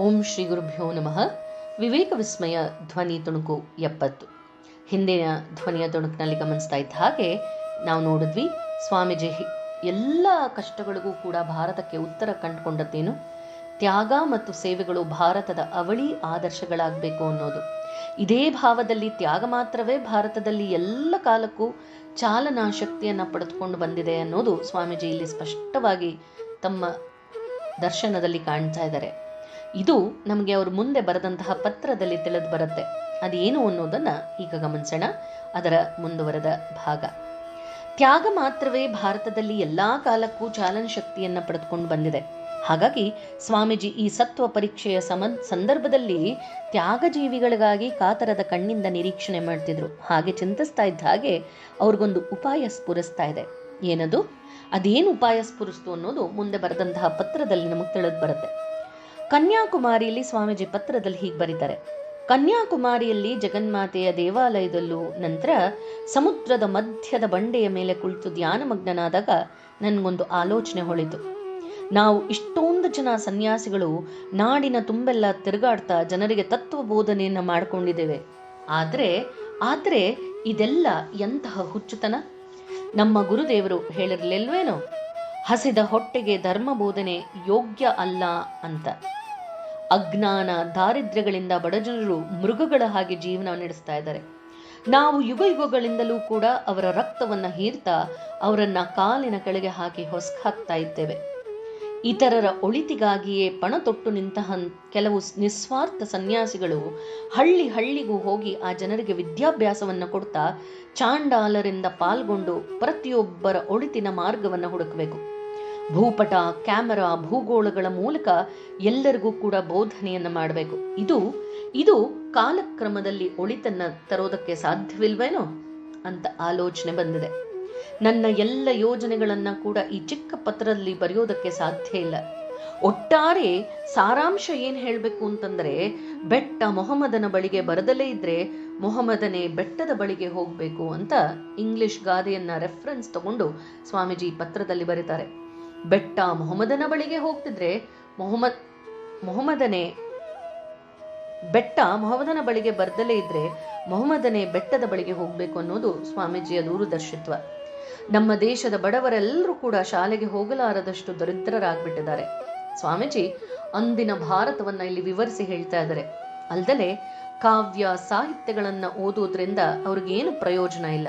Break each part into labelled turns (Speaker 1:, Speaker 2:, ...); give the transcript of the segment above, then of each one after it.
Speaker 1: ಓಂ ಶ್ರೀ ಗುರುಭ್ಯೋ ನಮಃ. ವಿವೇಕ ವಿಸ್ಮಯ ಧ್ವನಿ ತುಣುಕು ಎಪ್ಪತ್ತು. ಹಿಂದಿನ ಧ್ವನಿಯ ತುಣುಕಿನಲ್ಲಿ ಗಮನಿಸ್ತಾ ಇದ್ದ ಹಾಗೆ ನಾವು ನೋಡಿದ್ವಿ, ಸ್ವಾಮೀಜಿ ಎಲ್ಲ ಕಷ್ಟಗಳಿಗೂ ಕೂಡ ಭಾರತಕ್ಕೆ ಉತ್ತರ ಕಂಡುಕೊಂಡದ್ದೇನು? ತ್ಯಾಗ ಮತ್ತು ಸೇವೆಗಳು ಭಾರತದ ಅವಳಿ ಆದರ್ಶಗಳಾಗಬೇಕು ಅನ್ನೋದು. ಇದೇ ಭಾವದಲ್ಲಿ ತ್ಯಾಗ ಮಾತ್ರವೇ ಭಾರತದಲ್ಲಿ ಎಲ್ಲ ಕಾಲಕ್ಕೂ ಚಾಲನಾ ಶಕ್ತಿಯನ್ನು ಪಡೆದುಕೊಂಡು ಬಂದಿದೆ ಅನ್ನೋದು ಸ್ವಾಮೀಜಿ ಇಲ್ಲಿ ಸ್ಪಷ್ಟವಾಗಿ ತಮ್ಮ ದರ್ಶನದಲ್ಲಿ ಕಾಣ್ತಾ ಇದ್ದಾರೆ. ಇದು ನಮಗೆ ಅವರು ಮುಂದೆ ಬರೆದಂತಹ ಪತ್ರದಲ್ಲಿ ತಿಳಿದು ಬರುತ್ತೆ. ಅದೇನು ಅನ್ನೋದನ್ನ ಈಗ ಗಮನಿಸೋಣ. ಅದರ ಮುಂದುವರೆದ ಭಾಗ. ತ್ಯಾಗ ಮಾತ್ರವೇ ಭಾರತದಲ್ಲಿ ಎಲ್ಲಾ ಕಾಲಕ್ಕೂ ಚಾಲನ ಶಕ್ತಿಯನ್ನ ಪಡೆದುಕೊಂಡು ಬಂದಿದೆ. ಹಾಗಾಗಿ ಸ್ವಾಮೀಜಿ ಈ ಸತ್ವ ಪರೀಕ್ಷೆಯ ಸಮ, ಸಂದರ್ಭದಲ್ಲಿ ತ್ಯಾಗಜೀವಿಗಳಿಗಾಗಿ ಕಾತರದ ಕಣ್ಣಿಂದ ನಿರೀಕ್ಷಣೆ ಮಾಡ್ತಿದ್ರು. ಹಾಗೆ ಚಿಂತಿಸ್ತಾ ಇದ್ದ ಹಾಗೆ ಅವ್ರಿಗೊಂದು ಉಪಾಯ ಸ್ಫುರಿಸ್ತಾ ಇದೆ. ಏನದು? ಅದೇನು ಉಪಾಯ ಸ್ಫುರಿಸ್ತು ಅನ್ನೋದು ಮುಂದೆ ಬರೆದಂತಹ ಪತ್ರದಲ್ಲಿ ನಮಗೆ ತಿಳಿದು ಬರುತ್ತೆ. ಕನ್ಯಾಕುಮಾರಿಯಲ್ಲಿ ಸ್ವಾಮೀಜಿ ಪತ್ರದಲ್ಲಿ ಹೀಗೆ ಬರೀತಾರೆ. ಕನ್ಯಾಕುಮಾರಿಯಲ್ಲಿ ಜಗನ್ಮಾತೆಯ ದೇವಾಲಯದಲ್ಲೂ ನಂತರ ಸಮುದ್ರದ ಮಧ್ಯದ ಬಂಡೆಯ ಮೇಲೆ ಕುಳಿತು ಧ್ಯಾನಮಗ್ನನಾದಾಗ ನನಗೊಂದು ಆಲೋಚನೆ ಹೊಳಿತು. ನಾವು ಇಷ್ಟೊಂದು ಜನ ಸನ್ಯಾಸಿಗಳು ನಾಡಿನ ತುಂಬೆಲ್ಲ ತಿರುಗಾಡ್ತಾ ಜನರಿಗೆ ತತ್ವ ಬೋಧನೆಯನ್ನು ಮಾಡಿಕೊಂಡಿದ್ದೇವೆ. ಆದರೆ ಆದರೆ ಇದೆಲ್ಲ ಎಂತಹ ಹುಚ್ಚುತನ? ನಮ್ಮ ಗುರುದೇವರು ಹೇಳಿರ್ಲಿಲ್ವೇನೋ? ಹಸಿದ ಹೊಟ್ಟೆಗೆ ಧರ್ಮ ಬೋಧನೆ ಯೋಗ್ಯ ಅಲ್ಲ ಅಂತ. ಅಜ್ಞಾನ, ದಾರಿದ್ರ್ಯಗಳಿಂದ ಬಡಜನರು ಮೃಗಗಳ ಹಾಗೆ ಜೀವನ ನಡೆಸ್ತಾ ಇದ್ದಾರೆ. ನಾವು ಯುಗ ಯುಗಗಳಿಂದಲೂ ಕೂಡ ಅವರ ರಕ್ತವನ್ನ ಹೀರ್ತಾ ಅವರನ್ನ ಕಾಲಿನ ಕೆಳಗೆ ಹಾಕಿ ಹೊಸ್ಕಾಕ್ತಾ ಇದ್ದೇವೆ. ಇತರರ ಒಳಿತಿಗಾಗಿಯೇ ಪಣ ತೊಟ್ಟು ನಿಂತಹ ಕೆಲವು ನಿಸ್ವಾರ್ಥ ಸನ್ಯಾಸಿಗಳು ಹಳ್ಳಿ ಹಳ್ಳಿಗೂ ಹೋಗಿ ಆ ಜನರಿಗೆ ವಿದ್ಯಾಭ್ಯಾಸವನ್ನ ಕೊಡ್ತಾ ಚಾಂಡಾಲರಿಂದ ಪಾಲ್ಗೊಂಡು ಪ್ರತಿಯೊಬ್ಬರ ಒಳಿತಿನ ಮಾರ್ಗವನ್ನ ಹುಡುಕಬೇಕು. ಭೂಪಟ, ಕ್ಯಾಮರಾ, ಭೂಗೋಳಗಳ ಮೂಲಕ ಎಲ್ಲರಿಗೂ ಕೂಡ ಬೋಧನೆಯನ್ನು ಮಾಡಬೇಕು. ಇದು ಇದು ಕಾಲಕ್ರಮದಲ್ಲಿ ಒಳಿತನ್ನ ತರೋದಕ್ಕೆ ಸಾಧ್ಯವಿಲ್ವೇನೋ ಅಂತ ಆಲೋಚನೆ ಬಂದಿದೆ. ನನ್ನ ಎಲ್ಲ ಯೋಜನೆಗಳನ್ನ ಕೂಡ ಈ ಚಿಕ್ಕ ಪತ್ರದಲ್ಲಿ ಬರೆಯೋದಕ್ಕೆ ಸಾಧ್ಯ ಇಲ್ಲ. ಒಟ್ಟಾರೆ ಸಾರಾಂಶ ಏನ್ ಹೇಳಬೇಕು ಅಂತಂದ್ರೆ, ಬೆಟ್ಟ ಮೊಹಮ್ಮದನ ಬಳಿಗೆ ಬರದಲೇ ಇದ್ರೆ ಮೊಹಮ್ಮದನೇ ಬೆಟ್ಟದ ಬಳಿಗೆ ಹೋಗ್ಬೇಕು ಅಂತ ಇಂಗ್ಲಿಷ್ ಗಾದೆಯನ್ನ ರೆಫರೆನ್ಸ್ ತಗೊಂಡು ಸ್ವಾಮೀಜಿ ಪತ್ರದಲ್ಲಿ ಬರೀತಾರೆ. ಬೆಟ್ಟ ಮೊಹಮ್ಮದನ ಬಳಿಗೆ ಹೋಗ್ತಿದ್ರೆ ಮೊಹಮ್ಮದ್, ಮೊಹಮ್ಮದನೇ ಬೆಟ್ಟ ಮೊಹಮ್ಮದನ ಬಳಿಗೆ ಬರ್ದಲೇ ಇದ್ರೆ ಮೊಹಮ್ಮದನೇ ಬೆಟ್ಟದ ಬಳಿಗೆ ಹೋಗ್ಬೇಕು ಅನ್ನೋದು ಸ್ವಾಮೀಜಿಯ ದೂರದರ್ಶಿತ್ವ. ನಮ್ಮ ದೇಶದ ಬಡವರೆಲ್ಲರೂ ಕೂಡ ಶಾಲೆಗೆ ಹೋಗಲಾರದಷ್ಟು ದರಿದ್ರರಾಗ್ಬಿಟ್ಟಿದ್ದಾರೆ. ಸ್ವಾಮೀಜಿ, ಅಂದಿನ ಭಾರತವನ್ನ ಇಲ್ಲಿ ವಿವರಿಸಿ ಹೇಳ್ತಾ ಇದ್ದಾರೆ. ಅಲ್ದಲೆ ಕಾವ್ಯ ಸಾಹಿತ್ಯಗಳನ್ನ ಓದೋದ್ರಿಂದ ಅವ್ರಿಗೇನು ಪ್ರಯೋಜನ ಇಲ್ಲ.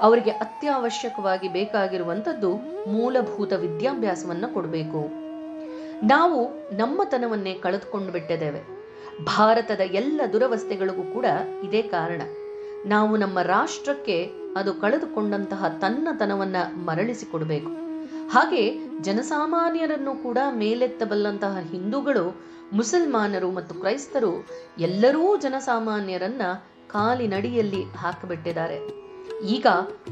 Speaker 1: ಅವರಿಗೆ ಅತ್ಯವಶ್ಯಕವಾಗಿ ಬೇಕಾಗಿರುವಂಥದ್ದು ಮೂಲಭೂತ ವಿದ್ಯಾಭ್ಯಾಸವನ್ನು ಕೊಡಬೇಕು. ನಾವು ನಮ್ಮತನವನ್ನೇ ಕಳೆದುಕೊಂಡು ಬಿಟ್ಟಿದ್ದೇವೆ. ಭಾರತದ ಎಲ್ಲ ದುರವಸ್ಥೆಗಳಿಗೂ ಕೂಡ ಇದೇ ಕಾರಣ. ನಾವು ನಮ್ಮ ರಾಷ್ಟ್ರಕ್ಕೆ ಅದು ಕಳೆದುಕೊಂಡಂತಹ ತನ್ನತನವನ್ನ ಮರಳಿಸಿಕೊಡಬೇಕು. ಹಾಗೆ ಜನಸಾಮಾನ್ಯರನ್ನು ಕೂಡ ಮೇಲೆತ್ತಬಲ್ಲಂತಹ ಹಿಂದೂಗಳು, ಮುಸಲ್ಮಾನರು ಮತ್ತು ಕ್ರೈಸ್ತರು ಎಲ್ಲರೂ ಜನಸಾಮಾನ್ಯರನ್ನ ಕಾಲಿನಡಿಯಲ್ಲಿ ಹಾಕಿಬಿಟ್ಟಿದ್ದಾರೆ. ಈಗ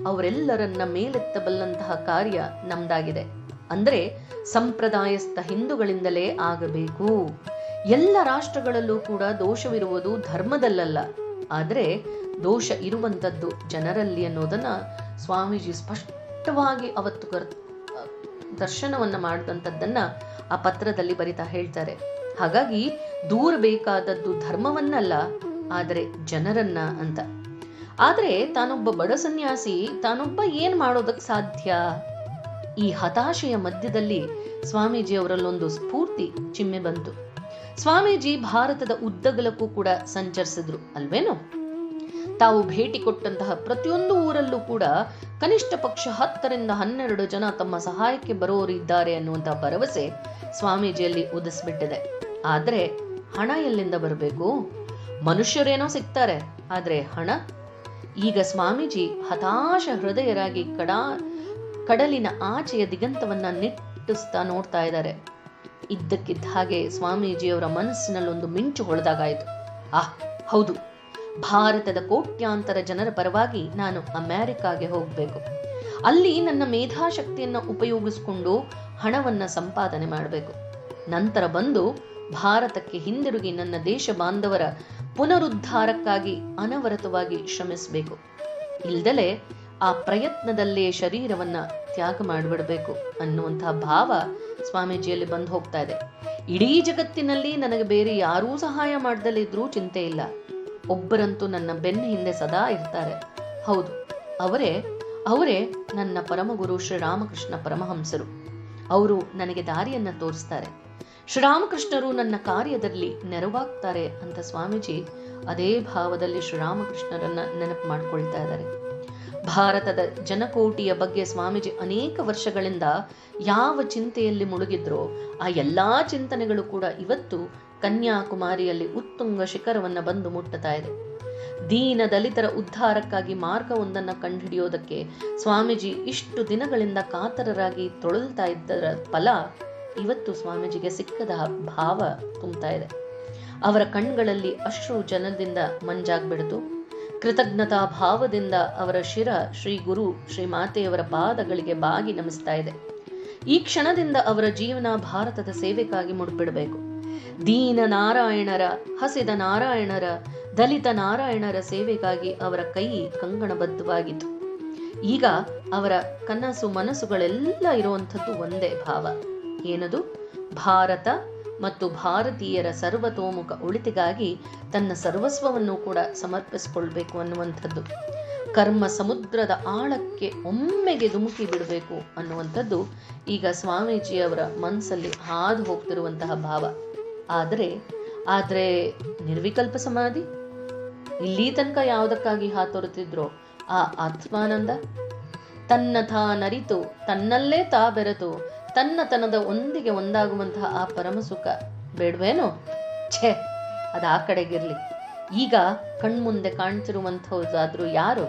Speaker 1: ಅವರೆಲ್ಲರನ್ನ ಮೇಲೆತ್ತಬಲ್ಲಂತಹ ಕಾರ್ಯ ನಮ್ದಾಗಿದೆ. ಅಂದ್ರೆ ಸಂಪ್ರದಾಯಸ್ಥ ಹಿಂದೂಗಳಿಂದಲೇ ಆಗಬೇಕು. ಎಲ್ಲ ರಾಷ್ಟ್ರಗಳಲ್ಲೂ ಕೂಡ ದೋಷವಿರುವುದು ಧರ್ಮದಲ್ಲಲ್ಲ. ಆದರೆ ದೋಷ ಇರುವಂತದ್ದು ಜನರಲ್ಲಿ ಅನ್ನೋದನ್ನ ಸ್ವಾಮೀಜಿ ಸ್ಪಷ್ಟವಾಗಿ ಅವತ್ತು ಕರ್, ದರ್ಶನವನ್ನ ಮಾಡಿದಂಥದ್ದನ್ನ ಆ ಪತ್ರದಲ್ಲಿ ಬರಿತಾ ಹೇಳ್ತಾರೆ. ಹಾಗಾಗಿ ದೂರ ಬೇಕಾದದ್ದು ಧರ್ಮವನ್ನಲ್ಲ, ಆದರೆ ಜನರನ್ನ ಅಂತ. ಆದ್ರೆ ತಾನೊಬ್ಬ ಬಡ ಸನ್ಯಾಸಿ, ತಾನೊಬ್ಬ ಏನ್ ಮಾಡೋದಕ್ಕೆ ಸಾಧ್ಯ? ಈ ಹತಾಶೆಯ ಮಧ್ಯದಲ್ಲಿ ಸ್ವಾಮೀಜಿ ಅವರಲ್ಲೊಂದು ಸ್ಫೂರ್ತಿ ಚಿಮ್ಮೆ ಬಂತು. ಸ್ವಾಮೀಜಿ ಭಾರತದ ಉದ್ದಗಲಕ್ಕೂ ಕೂಡ ಸಂಚರಿಸಿದ್ರು, ಅಲ್ವೇನೋ? ತಾವು ಭೇಟಿ ಕೊಟ್ಟಂತಹ ಪ್ರತಿಯೊಂದು ಊರಲ್ಲೂ ಕೂಡ ಕನಿಷ್ಠ ಪಕ್ಷ ಹತ್ತರಿಂದ ಹನ್ನೆರಡು ಜನ ತಮ್ಮ ಸಹಾಯಕ್ಕೆ ಬರೋರು ಇದ್ದಾರೆ ಅನ್ನುವಂತಹ ಭರವಸೆ ಸ್ವಾಮೀಜಿಯಲ್ಲಿ ಉದಿಸ್ಬಿಟ್ಟಿದೆ. ಆದ್ರೆ ಹಣ ಎಲ್ಲಿಂದ ಬರಬೇಕು? ಮನುಷ್ಯರೇನೋ ಸಿಗ್ತಾರೆ, ಆದ್ರೆ ಹಣ ಈಗ ಸ್ವಾಮೀಜಿ ಹತಾಶ ಹೃದಯರಾಗಿ ಕಡಾ ಕಡಲಿನ ಆಚೆಯ ದಿಗಂತವನ್ನ ನಿಟ್ಟಿಸ್ತಾ ನೋಡ್ತಾ ಇದ್ದಾರೆ. ಇದ್ದಕ್ಕಿದ್ದ ಹಾಗೆ ಸ್ವಾಮೀಜಿಯವರ ಮನಸ್ಸಿನಲ್ಲಿ ಒಂದು ಮಿಂಚು ಹೊಳೆದಾಗಾಯಿತು. ಆಹ್ ಹೌದು. ಭಾರತದ ಕೋಟ್ಯಾಂತರ ಜನರ ಪರವಾಗಿ ನಾನು ಅಮೆರಿಕಾಗೆ ಹೋಗಬೇಕು. ಅಲ್ಲಿ ನನ್ನ ಮೇಧಾಶಕ್ತಿಯನ್ನ ಉಪಯೋಗಿಸಿಕೊಂಡು ಹಣವನ್ನ ಸಂಪಾದನೆ ಮಾಡಬೇಕು. ನಂತರ ಬಂದು ಭಾರತಕ್ಕೆ ಹಿಂದಿರುಗಿ ನನ್ನ ದೇಶ ಬಾಂಧವರ ಪುನರುದ್ಧಾರಕ್ಕಾಗಿ ಅನವರತವಾಗಿ ಶ್ರಮಿಸಬೇಕು. ಇಲ್ದಲೆ ಆ ಪ್ರಯತ್ನದಲ್ಲೇ ಶರೀರವನ್ನ ತ್ಯಾಗ ಮಾಡಿಬಿಡಬೇಕು ಅನ್ನುವಂತಹ ಭಾವ ಸ್ವಾಮೀಜಿಯಲ್ಲಿ ಬಂದು ಹೋಗ್ತಾ ಇದೆ. ಇಡೀ ಜಗತ್ತಿನಲ್ಲಿ ನನಗೆ ಬೇರೆ ಯಾರೂ ಸಹಾಯ ಮಾಡ್ದಲೇ ಇದ್ರೂ ಚಿಂತೆ ಇಲ್ಲ. ಒಬ್ಬರಂತೂ ನನ್ನ ಬೆನ್ನ ಹಿಂದೆ ಸದಾ ಇರ್ತಾರೆ. ಹೌದು, ಅವರೇ ಅವರೇ ನನ್ನ ಪರಮಗುರು ಶ್ರೀರಾಮಕೃಷ್ಣ ಪರಮಹಂಸರು. ಅವರು ನನಗೆ ದಾರಿಯನ್ನ ತೋರಿಸ್ತಾರೆ. ಶ್ರೀರಾಮಕೃಷ್ಣರು ನನ್ನ ಕಾರ್ಯದಲ್ಲಿ ನೆರವಾಗ್ತಾರೆ ಅಂತ ಸ್ವಾಮೀಜಿ ಅದೇ ಭಾವದಲ್ಲಿ ಶ್ರೀರಾಮಕೃಷ್ಣರನ್ನ ನೆನಪು ಮಾಡ್ಕೊಳ್ತಾ ಇದ್ದಾರೆ. ಭಾರತದ ಜನಕೋಟಿಯ ಬಗ್ಗೆ ಸ್ವಾಮೀಜಿ ಅನೇಕ ವರ್ಷಗಳಿಂದ ಯಾವ ಚಿಂತೆಯಲ್ಲಿ ಮುಳುಗಿದ್ರೋ ಆ ಎಲ್ಲಾ ಚಿಂತನೆಗಳು ಕೂಡ ಇವತ್ತು ಕನ್ಯಾಕುಮಾರಿಯಲ್ಲಿ ಉತ್ತುಂಗ ಶಿಖರವನ್ನ ಬಂದು ಮುಟ್ಟುತ್ತಾ ಇದೆ. ದೀನ ದಲಿತರ ಉದ್ಧಾರಕ್ಕಾಗಿ ಮಾರ್ಗವೊಂದನ್ನು ಕಂಡುಹಿಡಿಯೋದಕ್ಕೆ ಸ್ವಾಮೀಜಿ ಇಷ್ಟು ದಿನಗಳಿಂದ ಕಾತರರಾಗಿ ತೊಳಲ್ತಾ ಇದ್ದರ ಫಲ ಇವತ್ತು ಸ್ವಾಮೀಜಿಗೆ ಸಿಕ್ಕದ ಭಾವ ತುಂಬ್ತಾ ಇದೆ. ಅವರ ಕಣ್ಗಳಲ್ಲಿ ಅಶ್ರು ಜನದಿಂದ ಮಂಜಾಗ್ಬಿಡ್ತು. ಕೃತಜ್ಞತಾ ಭಾವದಿಂದ ಅವರ ಶಿರ ಶ್ರೀ ಗುರು ಶ್ರೀ ಮಾತೆಯವರ ಪಾದಗಳಿಗೆ ಬಾಗಿ ನಮಿಸ್ತಾ ಇದೆ. ಈ ಕ್ಷಣದಿಂದ ಅವರ ಜೀವನ ಭಾರತದ ಸೇವೆಗಾಗಿ ಮುಡ್ಬಿಡಬೇಕು. ದೀನ ನಾರಾಯಣರ, ಹಸಿದ ನಾರಾಯಣರ, ದಲಿತ ನಾರಾಯಣರ ಸೇವೆಗಾಗಿ ಅವರ ಕೈ ಕಂಗಣಬದ್ಧವಾಗಿತ್ತು ಈಗ ಅವರ ಕನಸು ಮನಸ್ಸುಗಳೆಲ್ಲ ಇರುವಂಥದ್ದು ಒಂದೇ ಭಾವ. ಏನದು? ಭಾರತ ಮತ್ತು ಭಾರತೀಯರ ಸರ್ವತೋಮುಖ ಒಳಿತಿಗಾಗಿ ತನ್ನ ಸರ್ವಸ್ವವನ್ನು ಕೂಡ ಸಮರ್ಪಿಸಿಕೊಳ್ಬೇಕು ಅನ್ನುವಂಥದ್ದು. ಕರ್ಮ ಸಮುದ್ರದ ಆಳಕ್ಕೆ ಒಮ್ಮೆಗೆ ಧುಮುಕಿ ಬಿಡಬೇಕು ಅನ್ನುವಂಥದ್ದು ಈಗ ಸ್ವಾಮೀಜಿಯವರ ಮನಸ್ಸಲ್ಲಿ ಹಾದು ಹೋಗ್ತಿರುವಂತಹ ಭಾವ. ಆದರೆ ಆದರೆ ನಿರ್ವಿಕಲ್ಪ ಸಮಾಧಿ? ಇಲ್ಲಿ ತನಕ ಯಾವುದಕ್ಕಾಗಿ ಹಾತೊರೆತಿದ್ರೋ ಆ ಆತ್ಮಾನಂದ? ತನ್ನ ತಾನರಿತು ತನ್ನಲ್ಲೇ ತಾ ಬೆರೆತು ತನ್ನತನದ ಒಂದಿಗೆ ಒಂದಾಗುವಂತಹ ಆ ಪರಮ ಸುಖ ಬೇಡವೇನೋ? ಛೇ, ಅದು ಆ ಕಡೆಗಿರಲಿ. ಈಗ ಕಣ್ಮುಂದೆ ಕಾಣ್ತಿರುವಂಥವ್ರಾದರೂ ಯಾರು?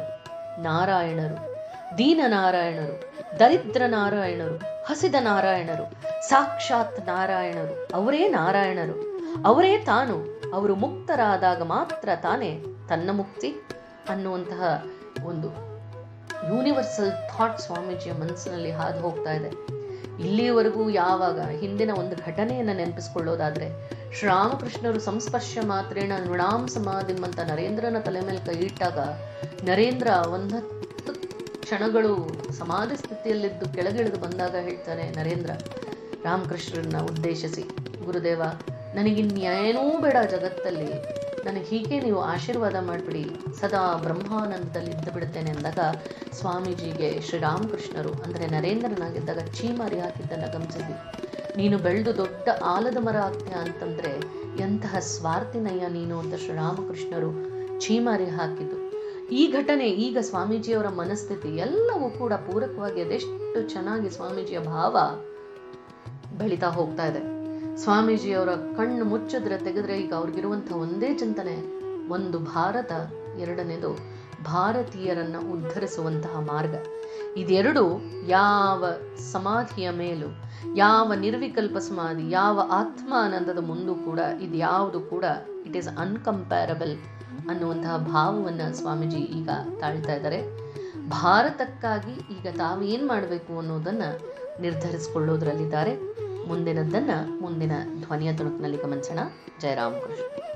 Speaker 1: ನಾರಾಯಣರು ದೀನ ನಾರಾಯಣರು ದರಿದ್ರ ನಾರಾಯಣರು, ಹಸಿದ ನಾರಾಯಣರು, ಸಾಕ್ಷಾತ್ ನಾರಾಯಣರು. ಅವರೇ ನಾರಾಯಣರು. ಅವರೇ ತಾನು. ಅವರು ಮುಕ್ತರಾದಾಗ ಮಾತ್ರ ತಾನೇ ತನ್ನ ಮುಕ್ತಿ ಅನ್ನುವಂತಹ ಒಂದು ಯೂನಿವರ್ಸಲ್ ಥಾಟ್ ಸ್ವಾಮೀಜಿಯ ಮನಸ್ಸಿನಲ್ಲಿ ಹಾದು ಹೋಗ್ತಾ ಇದೆ. ಇಲ್ಲಿಯವರೆಗೂ ಯಾವಾಗ ಹಿಂದಿನ ಒಂದು ಘಟನೆಯನ್ನು ನೆನಪಿಸ್ಕೊಳ್ಳೋದಾದ್ರೆ, ಶ್ರೀರಾಮಕೃಷ್ಣರು ಸಂಸ್ಪರ್ಶ ಮಾತ್ರೇಣ ನೃಣಾಂ ಸಮಾಧಿಂ ಅಂತ ನರೇಂದ್ರನ ತಲೆ ಮೇಲೆ ಕೈ ಇಟ್ಟಾಗ, ನರೇಂದ್ರ ಒಂದತ್ತು ಕ್ಷಣಗಳು ಸಮಾಧಿ ಸ್ಥಿತಿಯಲ್ಲಿದ್ದು ಕೆಳಗಿಳಿದು ಬಂದಾಗ ಹೇಳ್ತಾನೆ ನರೇಂದ್ರ, ರಾಮಕೃಷ್ಣರನ್ನ ಉದ್ದೇಶಿಸಿ, ಗುರುದೇವ ನನಗಿನ್ನೇನೂ ಬೇಡ ಜಗತ್ತಲ್ಲಿ ನನಗೆ ಹೀಗೆ ನೀವು ಆಶೀರ್ವಾದ ಮಾಡಿಬಿಡಿ. ಸದಾ ಬ್ರಹ್ಮಾನಂದದಲ್ಲಿ ಇದ್ದು ಬಿಡುತ್ತೇನೆ ಅಂದಾಗ ಸ್ವಾಮೀಜಿಗೆ ಶ್ರೀರಾಮಕೃಷ್ಣರು, ಅಂದರೆ ನರೇಂದ್ರನಾಗಿದ್ದಾಗ ಚೀಮಾರಿ ಹಾಕಿದ್ದನ್ನು ಗಮನಿಸಿದ್ವಿ ನೀನು ಬೆಳೆದು ದೊಡ್ಡ ಆಲದ ಮರ ಆಗ್ತೀಯ ಅಂತಂದ್ರೆ ಎಂತಹ ಸ್ವಾರ್ಥಿನಯ್ಯ ನೀನು ಅಂತ ಶ್ರೀರಾಮಕೃಷ್ಣರು ಚೀಮಾರಿ ಹಾಕಿದ್ದು. ಈ ಘಟನೆ ಈಗ ಸ್ವಾಮೀಜಿಯವರ ಮನಸ್ಥಿತಿ ಎಲ್ಲವೂ ಕೂಡ ಪೂರಕವಾಗಿ ಅದೆಷ್ಟು ಚೆನ್ನಾಗಿ ಸ್ವಾಮೀಜಿಯ ಭಾವ ಬೆಳೀತಾ ಹೋಗ್ತಾ ಇದೆ. ಸ್ವಾಮೀಜಿಯವರ ಕಣ್ಣು ಮುಚ್ಚಿದ್ರೆ ತೆಗೆದ್ರೆ ಈಗ ಅವ್ರಿಗಿರುವಂತಹ ಒಂದೇ ಚಿಂತನೆ, ಒಂದು ಭಾರತ, ಎರಡನೇದು ಭಾರತೀಯರನ್ನ ಉದ್ಧರಿಸುವಂತಹ ಮಾರ್ಗ. ಇದೆರಡು ಯಾವ ಸಮಾಧಿಯ ಮೇಲೂ, ಯಾವ ನಿರ್ವಿಕಲ್ಪ ಸಮಾಧಿ, ಯಾವ ಆತ್ಮಾನಂದದ ಮುಂದೂ ಕೂಡ ಇದು ಯಾವುದು ಕೂಡ ಇಟ್ ಈಸ್ ಅನ್ಕಂಪ್ಯಾರಬಲ್ ಅನ್ನುವಂತಹ ಭಾವವನ್ನು ಸ್ವಾಮೀಜಿ ಈಗ ತಾಳ್ತಾ ಇದ್ದಾರೆ. ಭಾರತಕ್ಕಾಗಿ ಈಗ ತಾವೇನು ಮಾಡಬೇಕು ಅನ್ನೋದನ್ನ ನಿರ್ಧರಿಸಿಕೊಳ್ಳೋದ್ರಲ್ಲಿದ್ದಾರೆ. ಮುಂದಿನದ್ದನ್ನ ಮುಂದಿನ ಧ್ವನಿಯ ತುಣುಕಿನಲ್ಲಿ ಗಮನಿಸೋಣ. ಜಯರಾಮಕೃಷ್ಣ